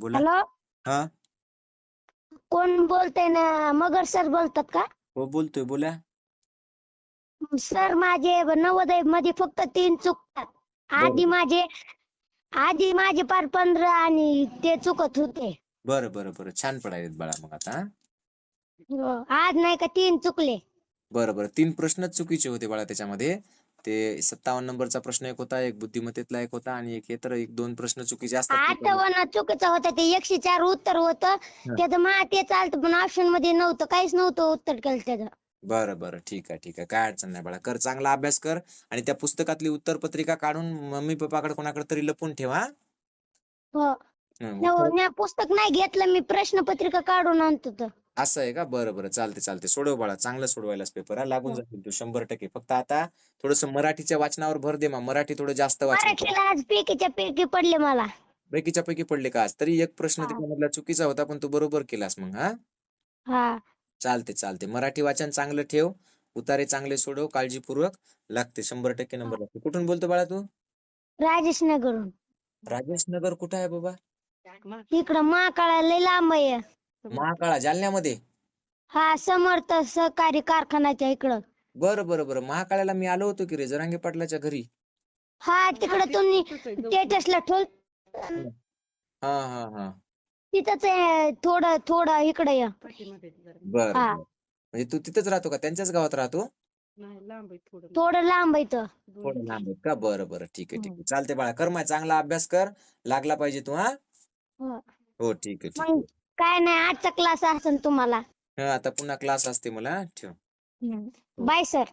बोला. हॅलो? हा? कोण बोलतंय ना मगर सर बोलतात का? हो बोलतोय बोला. सर माझे नवोदयमध्ये फक्त तीन चुकतात आधी माझे आधी माझे पार पंधरा आणि ते चुकत होते. बरं बरं बरं. छान पडायलेत बाळा मग आता हा? हो, आज नाही का तीन चुकले. बरं बरं. तीन प्रश्नच चुकीचे होते बाळा त्याच्यामध्ये. ते सत्तावन्न नंबरचा प्रश्न एक होता एक बुद्धिमत्तेतला एक होता आणि एक हे तर एक दोन प्रश्न चुकीचे असतात त्याच्यामध्ये. आठवण चुकीचं होतं ते एकशे चार उत्तर होतं. त्याचं मा ते चालतं पण ऑप्शनमध्ये नव्हतं काहीच नव्हतं उत्तर केलं त्याचं. बरं बरं ठीक आहे ठीक आहे. काय अडचण नाही बाळा. कर चांगला अभ्यास कर आणि त्या पुस्तकातली उत्तर पत्रिका काढून मम्मी पप्पाकडे कोणाकडे तरी लपून ठेवा हो. हं, मी पुस्तक नाही घेतलं मी प्रश्नपत्रिका काढून आणतो तर. असं आहे का? बरं बरं चालते चालते सोडव बाळा. चांगलं सोडवायलाच पेपर हा. लागून हो. जातील तू. शंभर टक्के. फक्त आता थोडस मराठीच्या वाचनावर भर दे मग. मराठी थोडं जास्त वाचन कर. मराठीला आज पैकीच्या पैकी पडले मला. पैकीच्या पैकी पडले का आज? तरी एक प्रश्न हा. त्याच्यामधला चुकीचा होता पण तू बरोबर केलास मग हा? हा. चालते चालते मराठी वाचन चांगलं ठेव. उतारे चांगले सोडव. काळजीपूर्वक लागते. शंभर टक्के नंबर लागते. कुठून बोलतो बाळा तू? राजेश नगरून राजेश नगर कुठं आहे बाबा? इकडं महाकाळा लय लांब आहे. महाकाळा जालन्यामध्ये? हा समर्थ सहकारी कारखान्याच्या इकडं. बरं बरं बरं. महाकाळ्याला मी आलो होतो की रे जरांगे पाटलाच्या घरी? हा तिकडं तुम्ही स्टेटसला ठेव. हा हा हा. तिथंच आहे थोडं थोडं इकडं या. बरं हा. म्हणजे तू तिथंच राहतो का? त्यांच्याच गावात राहतो? थोडं. लांब आहे इथं. थोडं लांब आहे का? बरं बरं. ठीक आहे ठीक. आहे. चालते बाळा. कर माय चांगला अभ्यास कर. लागला पाहिजे तू हा? हो. हो ठीक आहे ठीक मग काय नाही आजचा क्लास असेल तुम्हाला. हा आता पुन्हा क्लास असते मला? ठेव. Bye sir